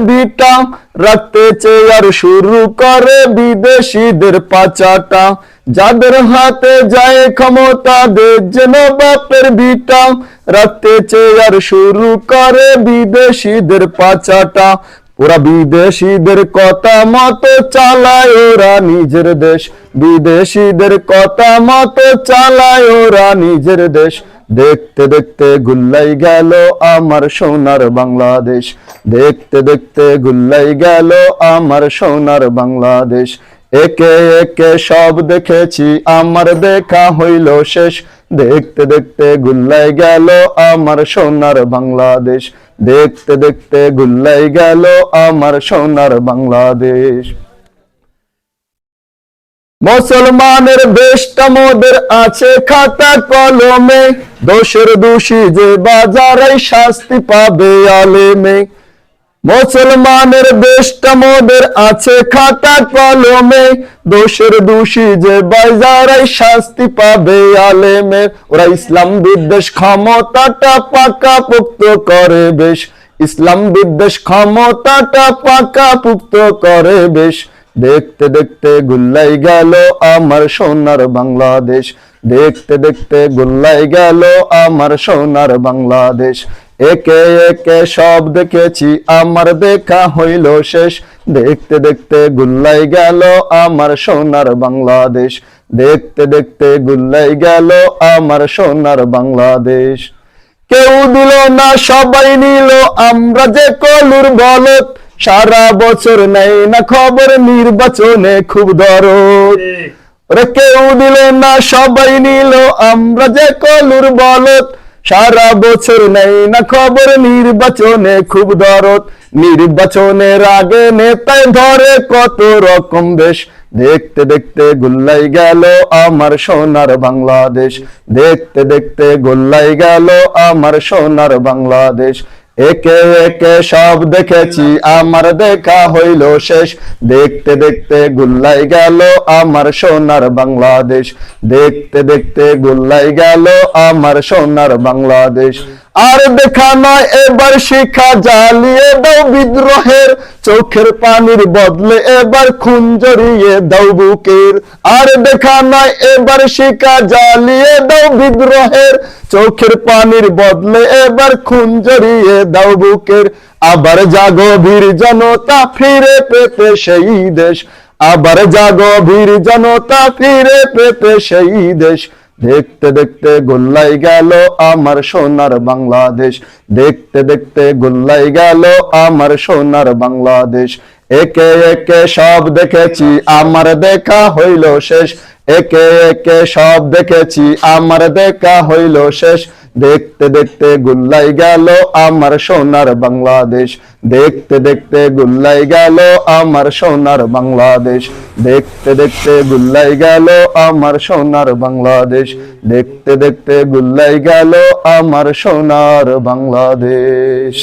Beta রাখতে chair শুরু করে বিদেশিদের পাচাটা। যাদের হাতে যায় ক্ষমতা বাপের রাখতে শুরু করে বিদেশিদের পাচাটা। ওরা বিদেশিদের কথা মতো চালায় ওরা নিজের দেশ। বিদেশিদের কথা মতো চালায় ওরা নিজের দেশ। দেখতে দেখতে গুল্লাই গেল আমার সোনার বাংলাদেশ। দেখতে দেখতে গুল্লাই গেল আমার সোনার বাংলাদেশ। একে একে সব দেখেছি, আমার দেখা হইল শেষ। দেখতে দেখতে গুল্লাই গেল আমার সোনার বাংলাদেশ। দেখতে দেখতে গুল্লাই গেল আমার সোনার বাংলাদেশ। মুসলমানের বেশটা মোদের আছে খাতা কলমে। দোষের দোষী যে বাজারে শাস্তি পাবে আলেমে। মুসলমানের বেশটা মোদের আছে খাতা কলমে। দোষের দোষী যে বাজারে শাস্তি পাবে আলেমে। ওরা ইসলাম বিদ্বেষ ক্ষমতাটা পাকা পুক্ত করে বেশ। ইসলাম বিদ্বেষ ক্ষমতাটা পাকা পুক্ত করে বেশ। দেখতে দেখতে গুল্লাই গেল আমার সোনার বাংলাদেশ। দেখতে দেখতে গুল্লাই গেল আমার সোনার বাংলাদেশ। একে একে সব দেখেছি, আমার দেখা হইল শেষ। দেখতে দেখতে গুল্লাই গেল আমার সোনার বাংলাদেশ। দেখতে দেখতে গুল্লাই গেল আমার সোনার বাংলাদেশ। কেউ দিল না, সবাই নিল, আমরা যে কলুর বলত সারা বছর নেই না খবর নির্বাচনে খুব দরদ। কেউ দিল না সবাই নিল আমরা যে কলুর বলত সারা বছর নেই না খবর নির্বাচনে খুব দরদ। নির্বাচনের আগে নেতায় ধরে কত রকম দেশ। দেখতে দেখতে গুল্লাই গেল আমার সোনার বাংলাদেশ। দেখতে দেখতে গুল্লাই গেল আমার সোনার বাংলাদেশ। একে একে সব দেখেছি, আমার দেখা হইল শেষ। দেখতে দেখতে গুল্লাই গেল আমার সোনার বাংলাদেশ। দেখতে দেখতে গুল্লাই গেল আমার সোনার বাংলাদেশ। আর দেখা নয় এবার শিখা জ্বালিয়ে দাও বিদ্রোহের। চোখের পানির বদলে এবার খুন জড়িয়ে দাও বুকের। আর দেখা নয় এবার শিখা জ্বালিয়ে দাও বিদ্রোহের। চোখের পানির বদলে এবার খুন জড়িয়ে দাও বুকের। আবার জাগো বীর জনতা, ফিরে পেতে সেই দেশ। আবার জাগো বীর জনতা, ফিরে পেতে সেই দেশ। দেখতে দেখতে গোল্লাই গেল আমার সোনার বাংলাদেশ। দেখতে দেখতে গোল্লাই গেল আমার সোনার বাংলাদেশ। একে একে সব দেখেছি, আমার দেখা হইল শেষ। একে একে সব দেখেছি, আমার দেখা হইল শেষ। দেখতে দেখতে গুল্লাই গেল আমার সোনার বাংলাদেশ। দেখতে দেখতে গুল্লাই গেল আমার সোনার বাংলাদেশ। দেখতে দেখতে গুল্লাই গেল আমার সোনার বাংলাদেশ। দেখতে দেখতে গুল্লাই গেল আমার সোনার বাংলাদেশ।